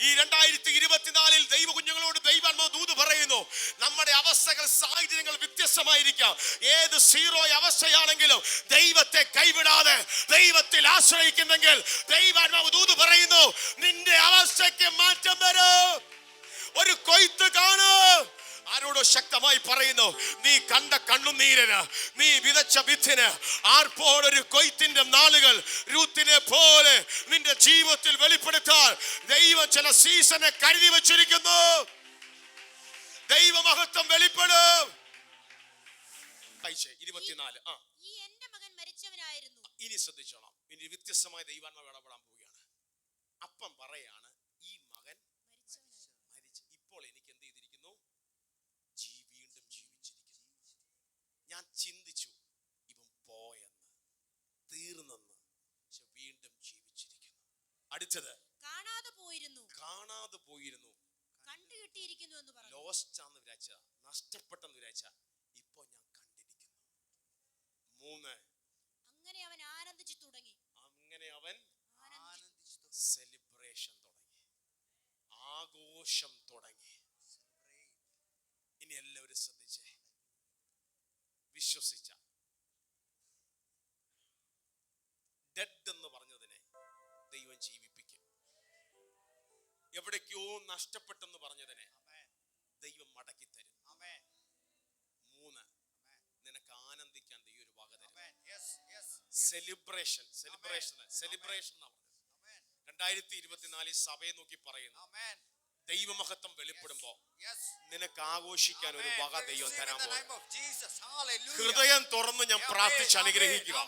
ഈ രണ്ടായിരത്തി ഇരുപത്തിനാലിൽ ദൈവ കുഞ്ഞുങ്ങളോട് ദൈവാത്മാവ് ദൂത് പറയുന്നു നമ്മുടെ അവസ്ഥകൾ സാഹചര്യങ്ങൾ വ്യത്യസ്തമായിരിക്കാം. ഏത് സീറോ അവസ്ഥയാണെങ്കിലും ദൈവത്തെ കൈവിടാതെ ദൈവത്തിൽ ആശ്രയിക്കുന്നെങ്കിൽ ദൈവാത്മാവ് ദൂത് പറയുന്നു നിന്റെ അവസ്ഥയ്ക്ക് മാറ്റം വരും. ഒരു കൊയ്ത്ത് കാണൂ. ആരോടോ ശക്തമായി പറയുന്നു നീ കണ്ട കണ്ണുനീരന് നീ വിതച്ച വിത്തിന് ആർപ്പോടൊരു കൊയ്ത്തിന്റെ നാളുകൾ രൂത്തിനെ പോലെ നിന്റെ ജീവിതത്തിൽ വെളിപ്പെടുത്താൻ ദൈവം ചില സീസനെ കരുതി വച്ചിരിക്കുന്നു. ദൈവമഹത്വം വെളിപ്പെടും. ഇരുപത്തിനാല് ആ. ഇനി ശ്രദ്ധിച്ചോണം ഇനി വ്യത്യസ്തമായ ദൈവാത്മാവ് ഇടപെടാൻ പോവുകയാണ്. അപ്പം പറയാണ് ഈ മകൻ മരിച്ചവനായിരുന്നു മരിച്ചു ഇപ്പോൾ എനിക്ക് എന്ത് ചെയ്തിരിക്കുന്നു ജീ വീണ്ടും ജീവിച്ചിരിക്കുന്നു ഞാൻ ചിന്തിച്ചു ഇവൻ പോയെന്ന് തീർന്നെന്ന് പക്ഷെ വീണ്ടും ജീവിച്ചിരിക്കുന്നു അടുത്തത് കാണാതെ പോയിരുന്നു കാണാതെ പോയിരുന്നു കണ്ടു കിട്ടിയിരിക്കുന്നു എന്ന് പറഞ്ഞു. ലോസ്റ്റ് വിചാരിച്ച നഷ്ടപ്പെട്ടെന്ന് വിചാരിച്ച ഇപ്പോ ഞാൻ കണ്ടിരിക്കുന്നു. മൂന്ന്. അങ്ങനെ അവൻ ആനന്ദിച്ചു തുടങ്ങി. അങ്ങനെ അവൻ സെലിബ്രേഷൻ തുടങ്ങി. ആഘോഷം തുടങ്ങി. ഇനി എല്ലാവരും ശ്രദ്ധിച്ചേ. വിശ്വസിച്ച. ഡെഡ് എന്ന് പറഞ്ഞതിനെ ദൈവം ജീവിപ്പിക്കും. എവിടേക്കോ നഷ്ടപ്പെട്ടെന്ന് പറഞ്ഞതിനെ ദൈവം മടക്കി തരും മൂന്ന് നിനക്ക് ആനന്ദിക്കാൻ ദൈവം ഒരു വക തരും സെലിബ്രേഷൻ സെലിബ്രേഷൻ സെലിബ്രേഷൻ രണ്ടായിരത്തി ഇരുപത്തിനാലിൽ സഭയെ നോക്കി പറയുന്നു. ദൈവമഹത്വം വെളിപ്പെടുമ്പോ നിനക്ക് ആഘോഷിക്കാൻ ഒരു വക ദൈവം തരാൻ പോകും ഹൃദയം തുറന്ന് ഞാൻ പ്രാർത്ഥിച്ച് അനുഗ്രഹിക്കുക.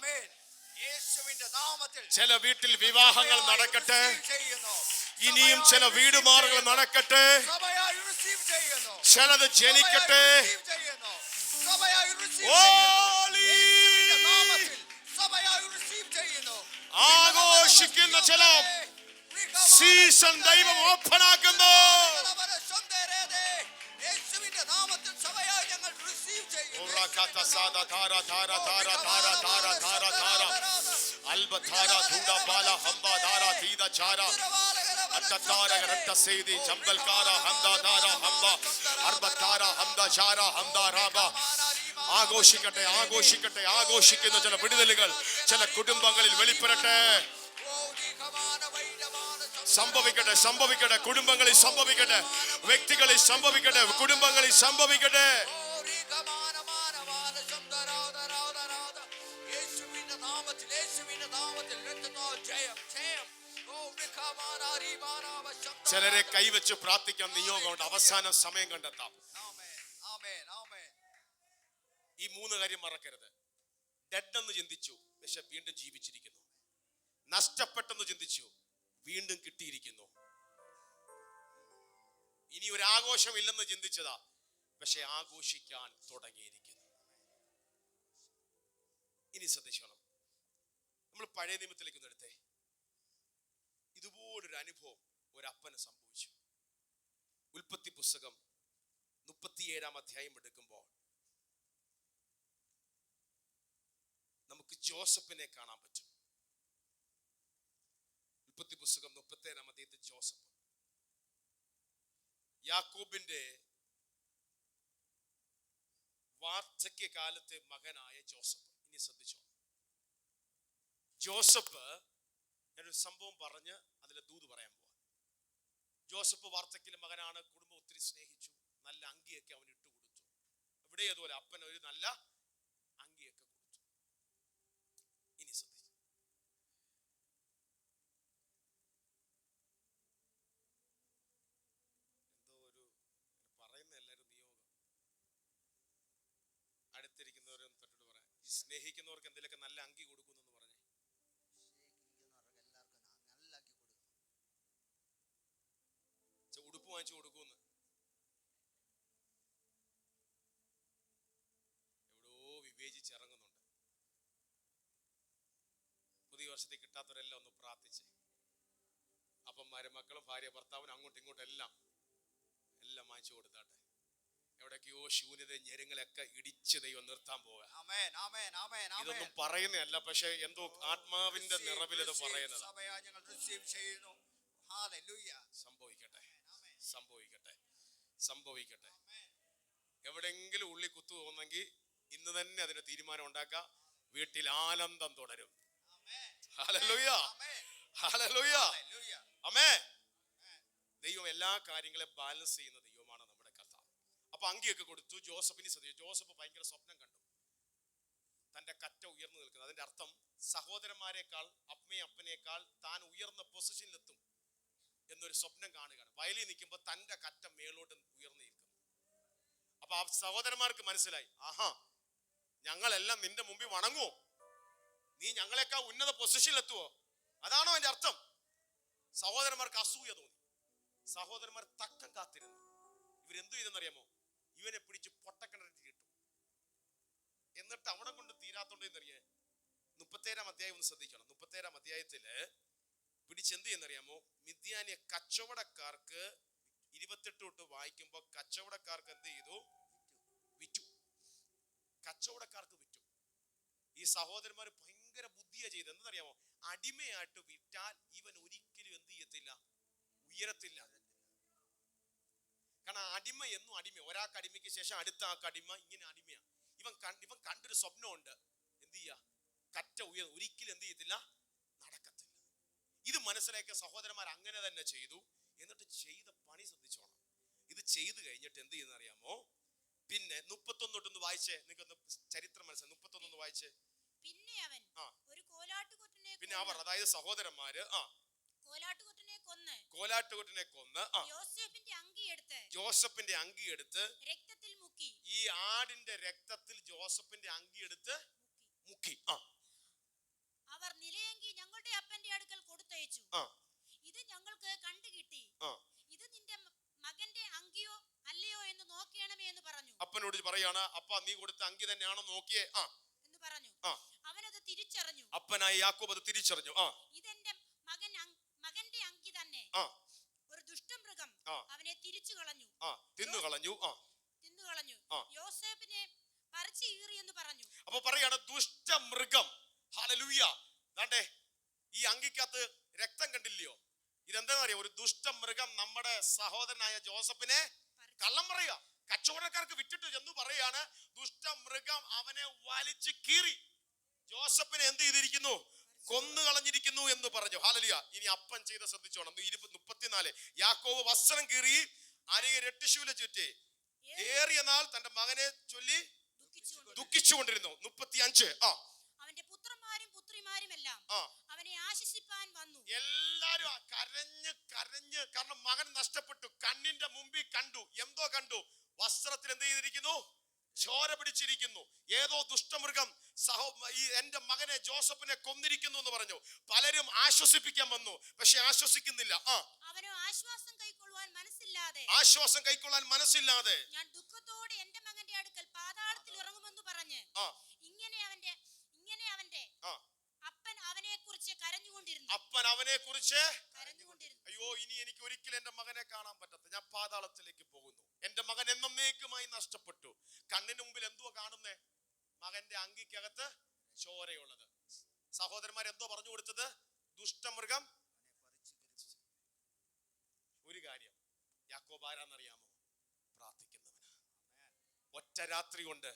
ചില വീട്ടിൽ വിവാഹങ്ങൾ നടക്കട്ടെ. ഇനിയും ചില വീടുമാറുകൾ നടക്കട്ടെ. ചിലത് ജനിക്കട്ടെ. ഓലി അർബത്താര ചില സീസൺ ദൈവം ഓപ്പണാക്കുന്നു. ആഘോഷിക്കട്ടെ ആഘോഷിക്കട്ടെ ആഘോഷിക്കുന്ന ചില വിടുതലുകൾ. ചില കുടുംബങ്ങളിൽ വെളിപ്പെടട്ടെ. സംഭവിക്കട്ടെ സംഭവിക്കട്ടെ കുടുംബങ്ങളിൽ സംഭവിക്കട്ടെ വ്യക്തികളിൽ സംഭവിക്കട്ടെ കുടുംബങ്ങളിൽ സംഭവിക്കട്ടെ. ചിലരെ കൈവച്ച് പ്രാർത്ഥിക്കാൻ നിയോഗമുണ്ട്. അവസാന സമയം കണ്ടെത്താം. ഈ മൂന്ന് കാര്യം മറക്കരുത്. ഡെഡ് എന്ന് ചിന്തിച്ചു. പക്ഷെ വീണ്ടും ജീവിച്ചിരിക്കുന്നു. നഷ്ടപ്പെട്ടെന്ന് ചിന്തിച്ചു. വീണ്ടും കിട്ടിയിരിക്കുന്നു. ഇനി ഒരു ആഘോഷമില്ലെന്ന് ചിന്തിച്ചതാ. പക്ഷെ ആഘോഷിക്കാൻ തുടങ്ങിയിരിക്കുന്നു. ഇനി ശ്രദ്ധിച്ചോണം. നമ്മൾ പഴയ നിയമത്തിലേക്ക് നിർത്തേ ഇതുപോലൊരു അനുഭവം ഒരപ്പന് സംഭവിച്ചു. ഉൽപ്പത്തി പുസ്തകം മുപ്പത്തിയേഴാം അധ്യായം എടുക്കുമ്പോൾ നമുക്ക് ജോസഫിനെ കാണാൻ പറ്റും. ഉൽപ്പത്തി പുസ്തകം മുപ്പത്തേഴാം അധ്യായത്തിൽ ജോസഫ്. യാക്കോബിന്റെ വാർദ്ധക്യകാലത്തെ മകനായ ജോസഫ്. ഇനി ശ്രദ്ധിച്ചോ. ജോസഫ് ഞാനൊരു സംഭവം പറഞ്ഞ് അതിലെ ദൂത് പറയാൻ പോവാ. ജോസഫ് വാർദ്ധക്യത്തിലെ മകനാണ് കുടുംബം ഒത്തിരി സ്നേഹിച്ചു നല്ല അങ്കിയൊക്കെ അവൻ ഇട്ടുകൊടുത്തു. ഇവിടെ അതുപോലെ അപ്പൻ ഒരു നല്ല അങ്കിയൊക്കെ കൊടുത്തു ഇനി ശ്രദ്ധിച്ചു എന്തോ ഒരു പറയുന്ന എല്ലാവരും നിയോഗം അടുത്തിരിക്കുന്നവരും തൊട്ടിട്ട് പറയാം ഈ സ്നേഹിക്കുന്നവർക്ക് എന്തെങ്കിലുമൊക്കെ നല്ല അങ്കി കൊടുക്കുന്നെന്ന് പറഞ്ഞേ. ഉടുപ്പ് വാങ്ങിച്ചു കൊടുക്കുമെന്ന് എവിടോ വിവേചിച്ചിറങ്ങുന്നുണ്ട് പുതിയ വർഷത്തിൽ കിട്ടാത്തവരെല്ലാം ഒന്ന് പ്രാർത്ഥിച്ച്. അപ്പന്മാരെ മക്കളും ഭാര്യ ഭർത്താവിനും അങ്ങോട്ടും ഇങ്ങോട്ടും എല്ലാം എല്ലാം വാങ്ങിച്ചു കൊടുത്താട്ടെ. എവിടേക്കോ ശൂന്യത ഞെരുങ്ങളൊക്കെ ഇടിച്ച് ദൈവം നിർത്താൻ പോവുക. ആമേൻ ഇതൊന്നും പറയുന്നതല്ല പക്ഷെ എന്തോ ആത്മാവിന്റെ നിറവിൽ ഇത് പറയുന്നത്. സംഭവിക്കട്ടെ സംഭവിക്കട്ടെ സംഭവിക്കട്ടെ. എവിടെങ്കിലും ഉള്ളി കുത്തു തോന്നെങ്കിൽ ഇന്ന് തന്നെ അതിന് തീരുമാനം ഉണ്ടാക്കാം. വീട്ടിൽ ആനന്ദം തുടരും. അമേ ദൈവം എല്ലാ കാര്യങ്ങളെയും ബാലൻസ് ചെയ്യുന്നത് അപ്പൊ അങ്കിയൊക്കെ കൊടുത്തു. ജോസഫിന് ശ്രദ്ധിച്ചു. ജോസഫ് ഭയങ്കര സ്വപ്നം കണ്ടു. തന്റെ കറ്റ ഉയർന്നു നിൽക്കുന്നത് അതിന്റെ അർത്ഥം സഹോദരന്മാരെക്കാൾ അമ്മയും അപ്പനേക്കാൾ താൻ ഉയർന്ന പൊസിഷനിലെത്തും എന്നൊരു സ്വപ്നം കാണുകയാണ്. വയലിൽ നിൽക്കുമ്പോൾ തന്റെ കറ്റ മേലോട്ട് ഉയർന്നു നിൽക്കും അപ്പൊ ആ സഹോദരന്മാർക്ക് മനസ്സിലായി. ആഹാ ഞങ്ങളെല്ലാം നിന്റെ മുമ്പിൽ വണങ്ങുവോ? നീ ഞങ്ങളെക്കാൾ ഉന്നത പൊസിഷനിലെത്തുവോ അതാണോ എന്റെ അർത്ഥം? സഹോദരന്മാർക്ക് അസൂയ തോന്നി. സഹോദരന്മാർ തക്കം കാത്തിരുന്നു. ഇവരെന്തു ചെയ്തെന്നറിയാമോ? ഇവനെ പിടിച്ച് പൊട്ടക്കിണറ്റി കിട്ടും എന്നിട്ട് അവിടെ കൊണ്ട് തീരാത്തോണ്ട് എന്നറിയേ മുപ്പത്തേഴാം അധ്യായം ഒന്ന് ശ്രദ്ധിക്കണം. മുപ്പത്തേഴാം അധ്യായത്തിൽ പിടിച്ച് എന്ത് ചെയ്യുന്നറിയാമോ? മിഥ്യാനിയ കച്ചവടക്കാർക്ക് ഇരുപത്തെട്ട് തൊട്ട് വായിക്കുമ്പോ കച്ചവടക്കാർക്ക് എന്ത് ചെയ്തു? വിറ്റു. കച്ചവടക്കാർക്ക് വിറ്റു. ഈ സഹോദരന്മാർ ഭയങ്കര ബുദ്ധിയാ ചെയ്തത്. എന്തെന്നറിയാമോ? അടിമയായിട്ട് വിറ്റാൽ ഇവൻ ഒരിക്കലും എന്ത് ചെയ്യത്തില്ല? ഉയരത്തില്ല. കാരണം അടിമ എന്നും അടിമ ഒരാൾക്ക് അടിമയ്ക്ക് ശേഷം അടുത്ത ആൾക്ക് അടിമ ഇങ്ങനെ അടിമയാണ് ഇവൻ കണ്ട് ഇവൻ കണ്ടൊരു സ്വപ്നമുണ്ട്. എന്ത് ചെയ്യുക കറ്റ ഉയർ ഒരിക്കലും എന്ത് ചെയ്യത്തില്ല? നടക്കത്തില്ല. ഇത് മനസ്സിലാക്കിയ സഹോദരന്മാർ അങ്ങനെ തന്നെ ചെയ്തു. എന്നിട്ട് ചെയ്ത പണി ശ്രദ്ധിച്ചോണം. ഇത് ചെയ്തു കഴിഞ്ഞിട്ട് എന്ത് ചെയ്യുന്ന അറിയാമോ? പിന്നെ മുപ്പത്തൊന്ന് തൊട്ടൊന്ന് വായിച്ചേ. നിങ്ങൾക്ക് ചരിത്രം മനസ്സിലായി. മുപ്പത്തൊന്നൊന്ന് വായിച്ചേ. പിന്നെ അവൻ. ഒരു കോലാട്ടുകൊറ്റനെ പിന്നെ അവർ അതായത് സഹോദരന്മാര് ആ. കോലാട്ടുകൊറ്റനെ കൊന്ന്. കോലാട്ടുകൊട്ടിനെ കൊന്ന് യോസേഫിന്റെ അങ്കി എടുത്ത് ജോസഫിന്റെ അങ്കി എടുത്ത് രക്തത്തിൽ മുക്കി. ഈ ആടിന്റെ രക്തത്തിൽ ജോസഫിന്റെ അങ്കി എടുത്ത് മുക്കി. ആ. അവർ നിലയങ്കി ഞങ്ങളുടെ അപ്പന്റെ അടുക്കൽ കൊടുത്തയച്ചു. ആ. ഇത് ഞങ്ങൾക്ക് കണ്ടുകിട്ടി ആ. ഇത് നിന്റെ മകന്റെ അങ്കിയോ അല്ലയോ എന്ന് നോക്കിയണമേ എന്ന് പറഞ്ഞു. അപ്പനോട് പറയാണ് അപ്പ നീ കൊടുത്ത അങ്കി തന്നെയാണോ നോക്കിയേ? ആ. എന്ന് പറഞ്ഞു. ആ. അവനത് തിരിച്ചറിഞ്ഞു. അപ്പനായ യാക്കോബ് അത് തിരിച്ചറിഞ്ഞു. ആ ഇതെന്റെ മകൻ അങ്- മകന്റെ അങ്കി തന്നെ ആ ഒരു ദുഷ്ടമൃഗം ആ. അവനെ തിരിച്ചു കളഞ്ഞു ആ തിന്നു കളഞ്ഞു. ആ. തിന്നു കളഞ്ഞു. യോസേഫിനെ പറിച്ചു എന്ന് പറഞ്ഞു. അപ്പൊ പറയാണ് ദുഷ്ടമൃഗം. ഹാലലൂയ ദാണ്ടേ ഈ അങ്കിക്കകത്ത് രക്തം കണ്ടില്ലയോ? ഇതെന്താ പറയാ ഒരു ദുഷ്ടമൃഗം നമ്മുടെ സഹോദരനായ ജോസഫിനെ കള്ളം പറയുക. കച്ചവടക്കാർക്ക് വിറ്റിട്ട് ചെന്ന് പറയാണ് ദുഷ്ടമൃഗം അവനെ വലിച്ചു കീറി. ജോസഫിനെ എന്ത് ചെയ്തിരിക്കുന്നു? കൊന്നു കളഞ്ഞിരിക്കുന്നു എന്ന് പറഞ്ഞു. ഹാലലിയ ഇനി അപ്പൻ ചെയ്ത ശ്രദ്ധിച്ചോണം. ഇരുപത് മുപ്പത്തിനാല്. യാക്കോവ് വസ്ത്രം കീറി അരികെ രട്ടിശൂല ചുറ്റി ഏറിയ നാൾ തന്റെ മകനെ ചൊല്ലി ദുഃഖിച്ചുകൊണ്ട് ദുഃഖിച്ചുകൊണ്ടിരുന്നു. മുപ്പത്തി അഞ്ച് ആ. അവന്റെ പുത്രന്മാരും പുത്രിമാരും എല്ലാം അവനെ ആശിസിപ്പാൻ വന്നു. എല്ലാരും കരഞ്ഞ് കരഞ്ഞ് കാരണം മകൻ നഷ്ടപ്പെട്ടു. കണ്ണിന്റെ മുമ്പിൽ കണ്ടു. എന്തോ കണ്ടു? വസ്ത്രത്തിൽ എന്ത് ചെയ്തിരിക്കുന്നു? ചോര പിടിച്ചിരിക്കുന്നു. ഏതോ ദുഷ്ടമൃഗം സഹോ ഈ എന്റെ മകനെ ജോസഫിനെ കൊന്നിരിക്കുന്നു എന്ന് പറഞ്ഞു. പലരും ആശ്വസിപ്പിക്കാൻ വന്നു. പക്ഷെ ആശ്വസിക്കുന്നില്ല. ആ. അവനോ ആശ്വാസം കൈക്കൊള്ളുവാൻ മനസ്സില്ലാതെ ആശ്വാസം കൈക്കൊള്ളാൻ മനസ്സില്ലാതെ ഞാൻ ദുഃഖത്തോടെ എന്റെ മകന്റെ അടുക്കൽ പാതാളത്തിൽ ഇറങ്ങുമെന്ന് പറഞ്ഞ് ഇങ്ങനെ അവന്റെ ഇങ്ങനെ അവന്റെ അപ്പൻ അവനെ കുറിച്ച് കരഞ്ഞുകൊണ്ടിരുന്നു. അപ്പൻ അവനെ കുറിച്ച് അയ്യോ ഇനി എനിക്ക് ഒരിക്കലും എന്റെ മകനെ കാണാൻ പറ്റത്തില്ല. ഞാൻ പാതാളത്തിലേക്ക് പോകുന്നു. എന്റെ മകൻ എന്നേക്കുമായി നഷ്ടപ്പെട്ടു. കണ്ണിന് മുമ്പിൽ എന്തുവാ കാണുന്നേ? മകന്റെ അങ്കിക്കകത്ത് ചോരയുള്ളത്. സഹോദരന്മാർ എന്തോ പറഞ്ഞു കൊടുത്തത്? ദുഷ്ടമൃഗം ഒരു കാര്യം യാക്കോബ് ആരാന്നറിയാമോ? പ്രാർത്ഥിക്കുന്നവന് ഒറ്റ രാത്രി കൊണ്ട്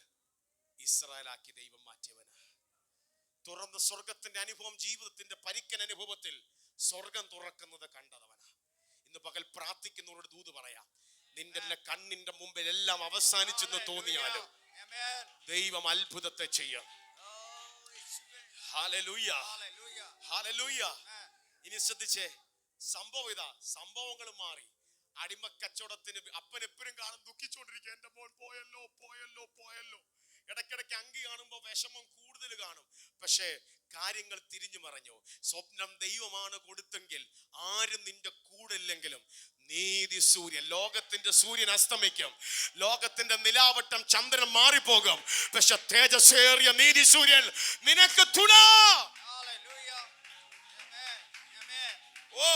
ഇസ്രായേലാക്കി ദൈവം മാറ്റിയവന്. തുറന്ന സ്വർഗത്തിന്റെ അനുഭവം ജീവിതത്തിന്റെ പരിക്കൻ അനുഭവത്തിൽ സ്വർഗം തുറക്കുന്നത് കണ്ടതവനാ. ഇന്ന് പകൽ പ്രാർത്ഥിക്കുന്നവരോട് ദൂത് പറയാം. നിന്റെ കണ്ണിന്റെ മുമ്പിൽ എല്ലാം അവസാനിച്ചെന്ന് തോന്നിയാലും. ദൈവം അത്ഭുതത്തെ ചെയ്യും. Oh. ഇനി ശ്രദ്ധിച്ചേ സംഭവം ഇതാ. സംഭവങ്ങൾ മാറി. അടിമ കച്ചവടത്തിന് അപ്പൻ എപ്പോഴും കാണും ദുഃഖിച്ചുകൊണ്ടിരിക്കുക എന്റെ മോൻ പോയല്ലോ പോയല്ലോ പോയല്ലോ. ഇടയ്ക്കിടയ്ക്ക് അങ്കി കാണുമ്പോൾ വിഷമം കൂടുതൽ കാണും. പക്ഷേ കാര്യങ്ങൾ തിരിഞ്ഞു മറഞ്ഞു? സ്വപ്നം ദൈവമാണ് കൊടുത്തെങ്കിൽ ആരും നിന്റെ കൂടെ ഇല്ലെങ്കിലും നീതി സൂര്യൻ. ലോകത്തിന്റെ സൂര്യൻ അസ്തമിക്കും. ലോകത്തിന്റെ നിലാവട്ടം ചന്ദ്രൻ മാറിപ്പോകും. പക്ഷെ തേജസ്സേറിയ നീതി സൂര്യൻ നിനക്ക് തുണ Hallelujah. Amen. Amen. ഓ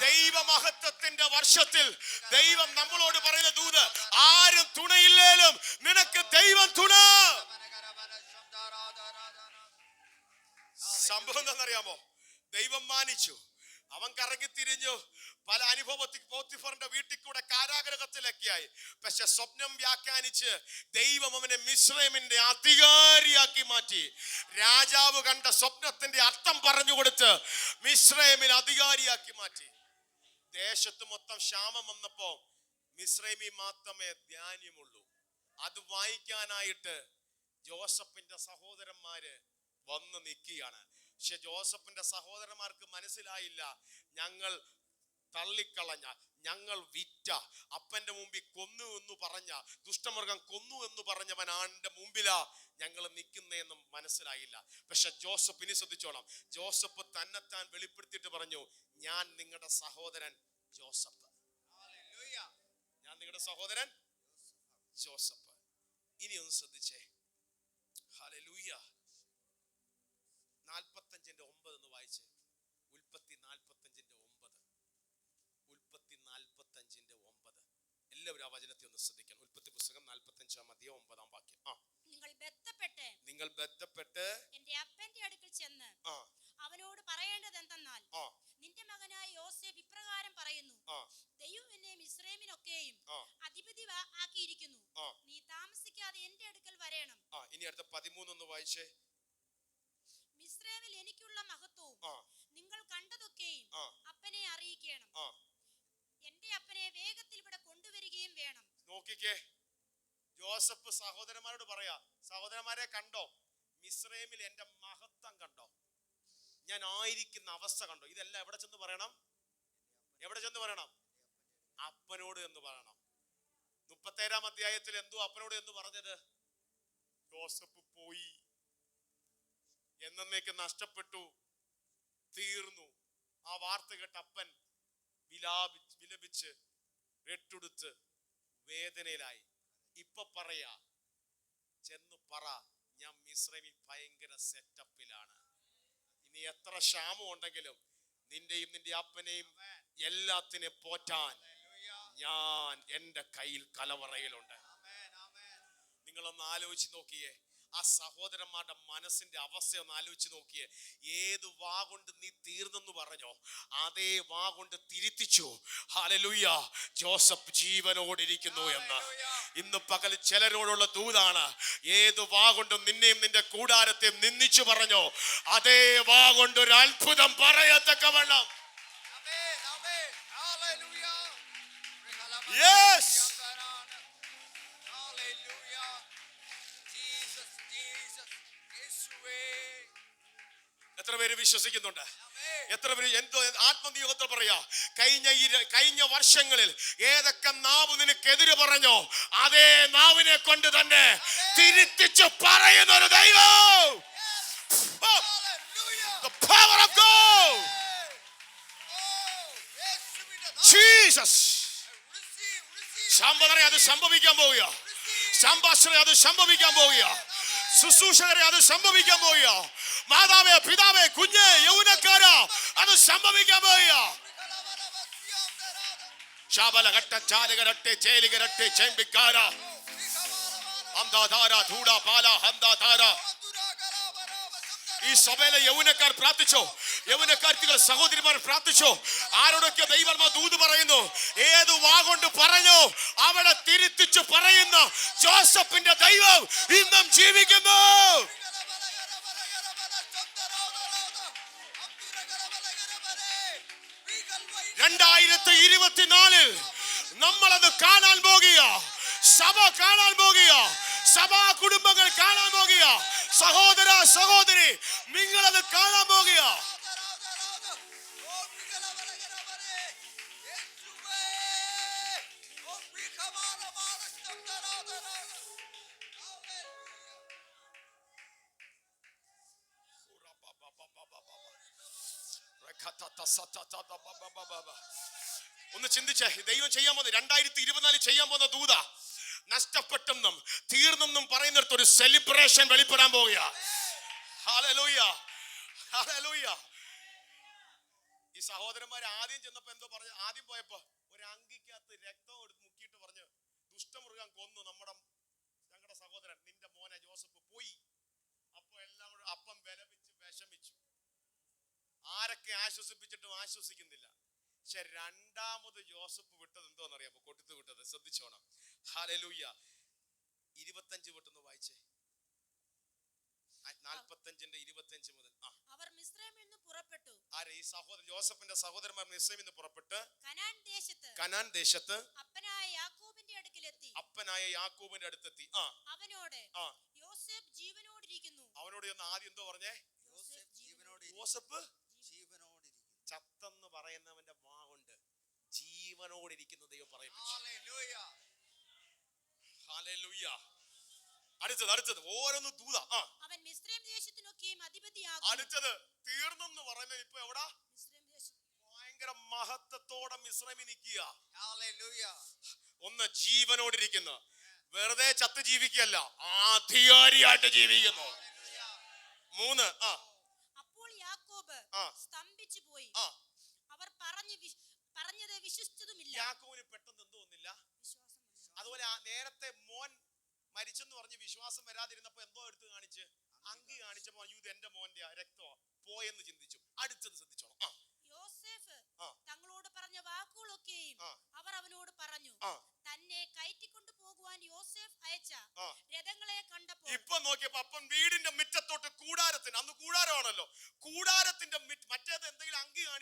ദൈവ മഹത്വത്തിന്റെ വർഷത്തിൽ ദൈവം നമ്മളോട് പറയുന്ന ദൂത് ആരും തുണയില്ലേലും നിനക്ക് ദൈവം തുണ. സംഭവം എന്താണെന്നറിയാമോ ദൈവം മാനിച്ചു അവൻ കറങ്ങി തിരിഞ്ഞു പല അനുഭവത്തിൽ പോത്തിഫറിന്റെ വീട്ടിൽ കൂടെ കാരാഗ്രഹത്തിലൊക്കെയായി. പക്ഷെ സ്വപ്നം വ്യാഖ്യാനിച്ച് ദൈവം അവനെ മിശ്രമിന്റെ അധികാരിയാക്കി മാറ്റി. രാജാവ് കണ്ട സ്വപ്നത്തിന്റെ അർത്ഥം പറഞ്ഞു കൊടുത്ത് മിശ്രമിൽ അധികാരിയാക്കി മാറ്റി. ദേശത്ത് മൊത്തം ക്ഷാമം വന്നപ്പോ മിശ്രമി മാത്രമേ ധ്യാനമുള്ളൂ അത് വായിക്കാനായിട്ട് ജോസഫിന്റെ സഹോദരന്മാര് വന്ന് നിൽക്കുകയാണ്. പക്ഷെ ജോസഫിന്റെ സഹോദരന്മാർക്ക് മനസ്സിലായില്ല ഞങ്ങൾ തള്ളിക്കളഞ്ഞ ഞങ്ങൾ വിറ്റ. അപ്പന്റെ മുമ്പിൽ കൊന്നു എന്ന് പറഞ്ഞ ദുഷ്ടമൃഗം കൊന്നു എന്ന് പറഞ്ഞവൻ ആന്റെ മുമ്പിലാ. ഞങ്ങൾ നിൽക്കുന്നതെന്നും മനസ്സിലായില്ല. പക്ഷെ ജോസഫ് ഇനി ശ്രദ്ധിച്ചോളാം ജോസഫ് തന്നെത്താൻ വെളിപ്പെടുത്തിയിട്ട് പറഞ്ഞു ഞാൻ നിങ്ങളുടെ സഹോദരൻ ജോസഫ്. ഞാൻ നിങ്ങളുടെ സഹോദരൻ ജോസഫ്. ഇനി ഒന്ന് ശ്രദ്ധിച്ചേ. ഹല്ലേലൂയ. നാൽപ്പത്തഞ്ചിന്റെ ഒമ്പത് എന്ന് വായിച്ച് ഉൽപ്പത്തി നാൽപ്പത്തഞ്ചിന്റെ ഒമ്പത് ഉൽപ്പത്തി നാൽപ്പത്തഞ്ചിന്റെ ഒമ്പത് എല്ലാവരും ആ വചനത്തെ ഒന്ന് ശ്രദ്ധിക്കണം. ഉൽപ്പത്തി പുസ്തകം നാൽപ്പത്തഞ്ചാം അധികം ഒമ്പതാം വാക്യം. ആ. നിങ്ങൾ ബന്ധപ്പെട്ട് നിങ്ങൾ ബന്ധപ്പെട്ട് എന്റെ അപ്പന്റെ അടുക്കൽ ചെന്ന് അവനോട് പറയേണ്ടത് എന്തെന്നാൽ നിന്റെ മകനായ യോസേഫ് ഇപ്രകാരം പറയുന്നു ദൈവം എന്നെ മിശ്രമിനൊക്കെയും ആ. അധിപതി ആക്കിയിരിക്കുന്നു. നീ താമസിക്കാതെ എന്റെ അടുക്കൽ വരേണം. ഇനി അടുത്ത പതിമൂന്നൊന്ന് വായിച്ചേ. മിശ്രമിൽ എനിക്കുള്ള മഹത്വവും നിങ്ങൾ കണ്ടതൊക്കെയും ആ അപ്പനെ അറിയിക്കണം ആ എന്റെ അപ്പനെ വേഗത്തിൽ ഇവിടെ കൊണ്ടുവരികയും വേണം നോക്കിക്കേ. ജോസഫ് സഹോദരന്മാരോട് പറയാ സഹോദരന്മാരെ കണ്ടോ? മിസ്രൈമിൽ എന്റെ മഹത്വം കണ്ടോ? ഞാൻ ആയിരിക്കുന്ന അവസ്ഥ കണ്ടോ? ഇതെല്ലാം എവിടെ ചെന്ന് പറയണം? എവിടെ ചെന്ന് പറയണം? അപ്പനോട് എന്ന് പറയണം. മുപ്പത്തേഴാം അധ്യായത്തിൽ എന്തോ അപ്പനോട് എന്ന് പറഞ്ഞത്? ജോസഫ് പോയി. എന്നേക്ക് നഷ്ടപ്പെട്ടു. തീർന്നു. ആ വാർത്ത കേട്ട അപ്പൻ വിലാപിച്ച് വിലപിച്ച് രട്ടുടുത്ത് വേദനയിലായി. ഇപ്പൊ പറയാ ചെന്ന് പറ ഞാൻ മിശ്രമിൽ ഭയങ്കര സെറ്റപ്പിലാണ്. ഇനി എത്ര ക്ഷാമം ഉണ്ടെങ്കിലും നിന്റെയും നിന്റെ അപ്പനെയും എല്ലാത്തിനെ പോറ്റാൻ ഞാൻ എന്റെ കയ്യിൽ കലവറയിലുണ്ട്. നിങ്ങളൊന്ന് ആലോചിച്ച് നോക്കിയേ. ആ സഹോദരന്മാരുടെ മനസ്സിന്റെ അവസ്ഥ ഒന്ന് ആലോചിച്ച് നോക്കിയേ. ഏത് വാ കൊണ്ട് നീ തീർന്നെന്ന് പറഞ്ഞോ അതേ വാ കൊണ്ട് തിരുത്തിച്ചു. ഹാലലുയ്യ ജോസഫ് ജീവനോടിരിക്കുന്നു എന്ന്. ഇന്ന് പകൽ ചിലരോടുള്ള ദൂതാണ്. ഏത് വാ കൊണ്ടും നിന്നെയും നിന്റെ കൂടാരത്തെ നിന്ദിച്ചു പറഞ്ഞോ അതേ വാ കൊണ്ട് ഒരു അത്ഭുതം പറയത്തക്കവണ്ണം Yes. വിശ്വസിക്കുന്നുണ്ട്. എത്ര പേര് എന്തോ ആത്മനിയോഗത്തിൽ പറയാ കഴിഞ്ഞ കഴിഞ്ഞ വർഷങ്ങളിൽ ഏതൊക്കെ നാവ് നിനക്കെതിരെ പറഞ്ഞോ അതേ നാവിനെ കൊണ്ട് തന്നെ തിരുത്തിച്ച് പറയുന്ന ഒരു ദൈവം Oh, God. Jesus. ശാമ്പതറെ അത് സംഭവിക്കാൻ പോവുക സംഭാഷണെ അത് സംഭവിക്കാൻ പോവുക ശുശ്രൂഷകരെ അത് സംഭവിക്കാൻ പോവുക മാതാവേ പിതാവേ കുഞ്ഞ് യൗനക്കാര അത് സംഭവിക്കാൻ പോയ ശാബല ഘട്ട ചാലകരട്ടെ ചേലികരട്ടെ ചേമ്പിക്കാര. അന്താധാര ധൂട പാല അന്താധാര ഈ സഭയിലെ യൗനക്കാർ പ്രാർത്ഥിച്ചോ? യൗനക്കാർത്തികൾ സഹോദരിമാർ പ്രാർത്ഥിച്ചോ? ആരോടൊക്കെ ദൈവർമ്മ ദൂത് പറയുന്നു? ഏത് വാ കൊണ്ട് പറഞ്ഞു അവിടെ തിരുത്തിച്ചു പറയുന്ന ജോസഫിന്റെ ദൈവം ഇന്നും ജീവിക്കുന്നു. രണ്ടായിരത്തി ഇരുപത്തിനാലിൽ നമ്മളത് കാണാൻ പോകുക സഭ കാണാൻ പോകുക സഭാ കുടുംബങ്ങൾ കാണാൻ പോകുക സഹോദര സഹോദരി നിങ്ങളത് കാണാൻ പോകുക ഒന്ന് ചിന്തിച്ചേ ദൈവം ചെയ്യാൻ പോകുന്നത് രണ്ടായിരത്തി ഇരുപത്തിനാലിൽ ചെയ്യാൻ പോകുന്ന ദൂത നഷ്ടപ്പെട്ടെന്നും തീർന്നെന്നും പറയുന്നിടത്ത് ഒരു സെലിബ്രേഷൻ വെളിപ്പെടാൻ ഹല്ലേലൂയ ഈ സഹോദരന്മാർ ആദ്യം ചെന്നപ്പോ എന്തോ പറഞ്ഞു ആദ്യം പോയപ്പോ ഒരു അങ്കിക്കകത്ത് രക്തം എടുത്ത് മുക്കിയിട്ട് പറഞ്ഞു ദുഷ്ടമൃഗം കൊന്നു നമ്മുടെ ഞങ്ങളുടെ സഹോദരൻ നിന്റെ മോനെ ജോസഫ് പോയി. അപ്പൊ എല്ലാം അപ്പം വിലപിച്ച് വിഷമിച്ചു. ആരൊക്കെ ആശ്വസിപ്പിച്ചിട്ടും ആശ്വസിക്കുന്നില്ല. പക്ഷെ രണ്ടാമത് ജോസഫ് വിട്ടത് എന്തോന്ന് അറിയാമോ കൊട്ടിത്ത് വിട്ടത്. ശ്രദ്ധിച്ചോണം. ഹാലലൂയ ഇരുപത്തഞ്ച് വിട്ടെന്ന് വായിച്ചേ. നാൽപ്പത്തഞ്ചിന്റെ ഇരുപത്തഞ്ച് മുതൽ. ആ. അവർ മിസ്രൈമിൽ നിന്ന് പുറപ്പെട്ടു. ആരെ? ഈ സഹോദരൻ ജോസഫിന്റെ സഹോദരന്മാർ മിസ്രൈമിൽ നിന്ന് പുറപ്പെട്ട് കനാൻ ദേശത്ത് കനാൻ ദേശത്ത് അപ്പനായ യാക്കോബിന്റെ അടുക്കിലെത്തി. അപ്പനായ യാക്കോബിന്റെ അടുത്തെത്തി. ആ. അവനോട് ആ. യോസേഫ് ജീവനോടിരിക്കുന്നു. അവനോട് ആദ്യം എന്തോ പറഞ്ഞേ? യോസേഫ് ജീവനോട് ജോസഫ് ജീവനോടിരിക്കുന്നു ചത്തെന്ന് പറയുന്നവന്റെ വാ കൊണ്ട് ജീവനോടിരിക്കുന്ന ദൈവം പറയിപ്പിച്ചു. അടുത്തത് അടുത്തത്. ഓരോന്ന് ദൂത. ആ. അവൻ മിസ്രൈം ദേശത്തിനൊക്കെയും അധിപതിയാകും അടുത്തത് തീർന്നെന്ന് പറയുന്നത് ഇപ്പൊ എവിടാ? ഭയങ്കര മഹത്വത്തോടെ മിശ്രമി നിൽക്കുക. ഹല്ലേലൂയ ഒന്ന് ജീവനോടിരിക്കുന്ന. വെറുതെ ചത്ത് ജീവിക്കല്ല ആധികാരിയായിട്ട് ജീവിക്കുന്നു. മൂന്ന് ആ. അപ്പോൾ യാക്കോബ് ആ. അവർ പറഞ്ഞു പറഞ്ഞത് വിശ്വസിച്ചതുമില്ല. യാക്കോവിന് പെട്ടെന്ന് എന്തോ ഒന്നില്ല അതുപോലെ നേരത്തെ മോൻ മരിച്ചെന്ന് പറഞ്ഞ് വിശ്വാസം വരാതിരുന്നപ്പോ എന്തോ എടുത്ത് കാണിച്ച്? അങ്കി കാണിച്ചപ്പോ അയ്യോ ഇത് എന്റെ മോന്റെ രക്തോ പോയെന്ന് ചിന്തിച്ചു. അടുത്തത് ശ്രദ്ധിച്ചോണം ആ. യോസേഫ് തങ്ങളോട് പറഞ്ഞ വാക്കുകളൊക്കെയും അവർ അവനോട് പറഞ്ഞു. തന്നെ കയറ്റിക്കൊണ്ടു പോകുവാൻ യോസേഫ് അയച്ച. രഥങ്ങളെ കണ്ടപ്പോൾ ഇപ്പൊ നോക്കിയപ്പോ അപ്പം വീടിന്റെ മുറ്റത്തോട്ട് കൂടാരത്തിന് അന്ന് കൂടാരമാണല്ലോ. കൂടാരത്തിന്റെ മിറ്റ് മറ്റേത് എന്തെങ്കിലും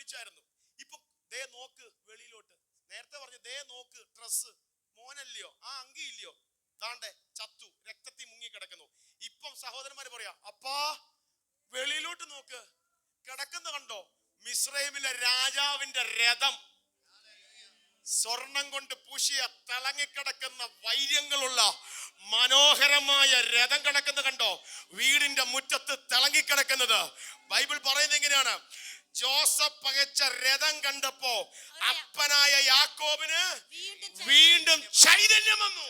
അങ്കി കാണിച്ചായിരുന്നു ഇപ്പൊ ദേ നോക്ക് വെളിയിലോട്ട്. നേരത്തെ പറഞ്ഞു ദേ നോക്ക് ഡ്രസ് മോനല്ലയോ ആ അങ്കി ഇല്ലയോ? താണ്ടെ ചത്തു രക്തത്തിൽ മുങ്ങി കിടക്കുന്നു ഇപ്പം സഹോദരന്മാര് പറയാ അപ്പാ വെളിയിലോട്ട് നോക്ക്. കിടക്കുന്ന കണ്ടോ? മിസ്രൈമിലെ രാജാവിന്റെ രഥം. സ്വർണം കൊണ്ട് പൂശിയ തിളങ്ങിക്കിടക്കുന്ന വൈര്യങ്ങളുള്ള മനോഹരമായ രഥം കിടക്കുന്നത് കണ്ടോ? വീടിന്റെ മുറ്റത്ത് തിളങ്ങിക്കിടക്കുന്നത്. ബൈബിൾ പറയുന്നത് എങ്ങനെയാണ്? ജോസഫ് പകച്ച രഥം കണ്ടപ്പോ അപ്പനായ യാക്കോബിന് വീണ്ടും ചൈതന്യം വന്നു.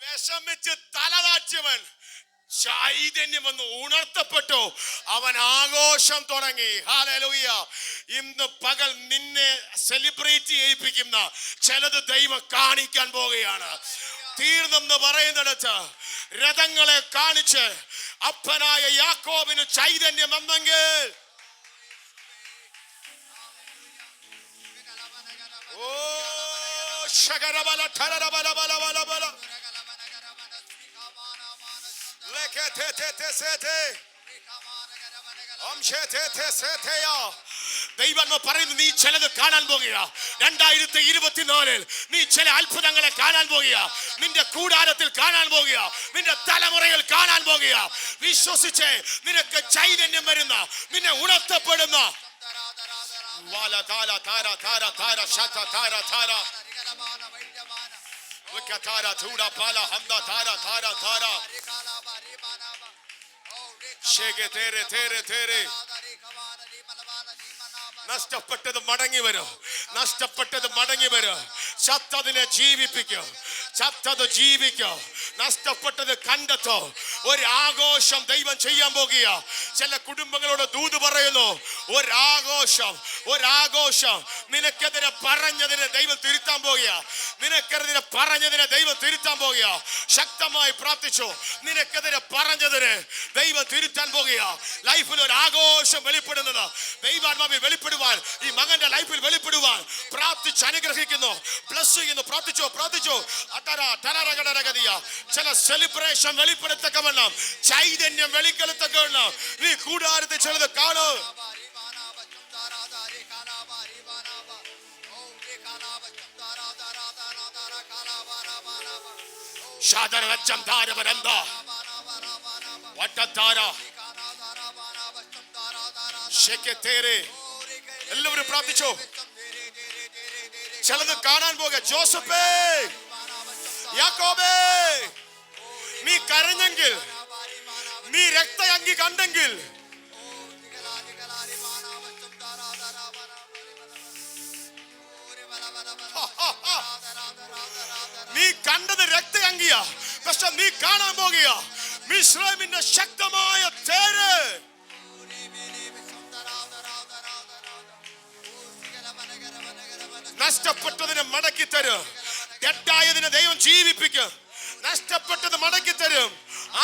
വിഷമിച്ച് തലതാച്ചവൻ ചൈതന്യം വന്നു. ഉണർത്തപ്പെട്ടു. അവൻ ആഘോഷം തുടങ്ങി. ഹാലലൂയ ഇന്ന് പകൽ നിന്നെ സെലിബ്രേറ്റ് ചെയ്യിപ്പിക്കുന്ന ചിലത് ദൈവം കാണിക്കാൻ പോവുകയാണ്. തീർന്നെന്ന് പറയുന്നിടത്ത് രഥങ്ങളെ കാണിച്ച് അപ്പനായ യാക്കോബിന് ചൈതന്യം വന്നെങ്കിൽ ശകരബല ഠരരബല ബല ബല ബല ലെഖെതെതെതെസെതെ. അംശെതെതെസെതെയ. ദൈവം പറയുന്നു നീ ചിലത് കാണാൻ പോകുക രണ്ടായിരത്തി ഇരുപത്തിനാലിൽ നീ ചില അത്ഭുതങ്ങളെ കാണാൻ പോകുക നിന്റെ കൂടാരത്തിൽ കാണാൻ പോകുക നിന്റെ തലമുറയിൽ കാണാൻ പോകുക വിശ്വസിച്ച് നിനക്ക് ചൈതന്യം വരുന്ന നിന്നെ ഉണർത്തപ്പെടുന്ന. വാല താര താര താര താര ശത താര താര. നഷ്ടപ്പെട്ടത് മടങ്ങി വരും. നഷ്ടപ്പെട്ടത് മടങ്ങി വരും. ചത്തതിനെ ജീവിപ്പിക്കും. ചത്തത് ജീവിക്കും. നഷ്ടപ്പെട്ടത് കണ്ടെത്തോ. ഒരു ആഘോഷം ദൈവം ചെയ്യാൻ പോകുക. ചില കുടുംബങ്ങളോട് ദൂത് പറയുന്നു ഒരാഘോഷം ഒരാഘോഷം. നിനക്കെതിരെ പറഞ്ഞതിനെ ദൈവം തിരുത്താൻ പോകുക. നിനക്കെതിരെ പറഞ്ഞതിനെ ദൈവം തിരുത്താൻ പോകുക ശക്തമായി പ്രാർത്ഥിച്ചു. നിനക്കെതിരെ പറഞ്ഞതിന് ദൈവം തിരുത്താൻ പോകുക ലൈഫിൽ ഒരു ആഘോഷം വെളിപ്പെടുന്നത്. ദൈവാത്മാവി വെളിപ്പെടുവാൻ ഈ മകന്റെ ലൈഫിൽ വെളിപ്പെടുവാൻ പ്രാർത്ഥിച്ച് അനുഗ്രഹിക്കുന്നു. ബ്ലസ് ചെയ്യുന്നു. പ്രാർത്ഥിച്ചോ? പ്രാർത്ഥിച്ചോ? അട്ടര ടരരകടരഗതിയ ചില സെലിബ്രേഷൻ വെളിപ്പെടുത്തക്കവണ്ണം ചൈതന്യം വെളിക്കെടുത്തക്കവണ്ണം നീ കൂടാരത്തിൽ ചിലത് കാണൂ? എല്ലാവരും പ്രാർത്ഥിച്ചോ. ചിലത് കാണാൻ പോക ജോസഫേ. യാക്കോബേ. നീ കരഞ്ഞെങ്കിൽ നീ രക്തയങ്കി കണ്ടെങ്കിൽ പക്ഷെ നീ കാണാൻ പോകുക മിശ്രമിന്റെ ശക്തമായ തേര് നഷ്ടപ്പെട്ടതിനെ മടക്കി തരും തെറ്റായതിനെ ദൈവം ജീവിപ്പിക്കും നഷ്ടപ്പെട്ടത് മടക്കി തരും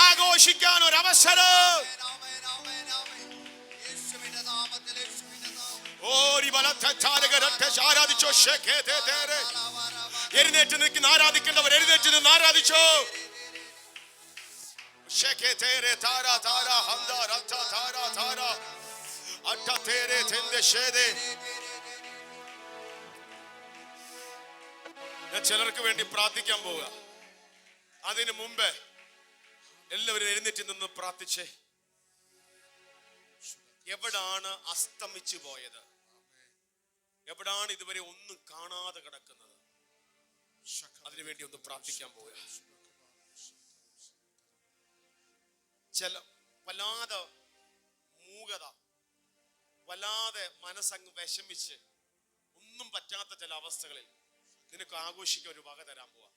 ആഘോഷിക്കാൻ ഒരു അവസരം ഓരി ബലത്തെ ആരാധിച്ചോ ശേഖേ തേരെ. എഴുന്നേറ്റ് നിൽക്കുന്ന ആരാധിക്കേണ്ടവർ എഴുന്നേറ്റ് നിന്ന് ആരാധിച്ചോ? ഞാൻ ചിലർക്ക് വേണ്ടി പ്രാർത്ഥിക്കാൻ പോവുക. അതിനു മുമ്പ് എല്ലാവരും എഴുന്നേറ്റ് നിന്ന് പ്രാർത്ഥിച്ചേ. എവിടാണ് അസ്തമിച്ചു പോയത്? എവിടാണ് ഇതുവരെ ഒന്നും കാണാതെ കിടക്കുന്നത്? അതിനുവേണ്ടി ഒന്ന് പ്രാർത്ഥിക്കാൻ പോവുക. ചില വല്ലാതെ മൂകത വല്ലാതെ മനസ്സങ്ങ് വിഷമിച്ച് ഒന്നും പറ്റാത്ത ചില അവസ്ഥകളിൽ നിനക്ക് ആഘോഷിക്കാൻ ഒരു വക തരാൻ പോവാ.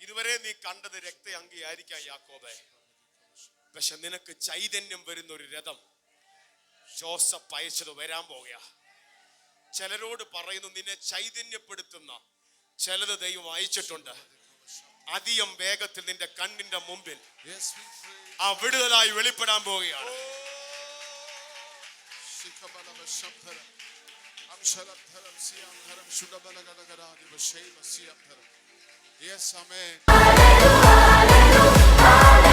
ഇതുവരെ നീ കണ്ടത് രക്തഅങ്കിയായിരിക്കാം യാക്കോബെ. പക്ഷെ നിനക്ക് ചൈതന്യം വരുന്ന ഒരു രഥം ജോസഫ് അയച്ചത് വരാൻ പോകുക ചിലരോട് പറയുന്നു നിന്നെ ചൈതന്യപ്പെടുത്തുന്ന ചിലത് ദൈവം അയച്ചിട്ടുണ്ട് അധികം വേഗത്തിൽ നിന്റെ കണ്ണിന്റെ മുമ്പിൽ ആ വിടുതലായി വെളിപ്പെടാൻ പോവുകയാണ്. Yes, Amen. Alleluia, alleluia, alleluia.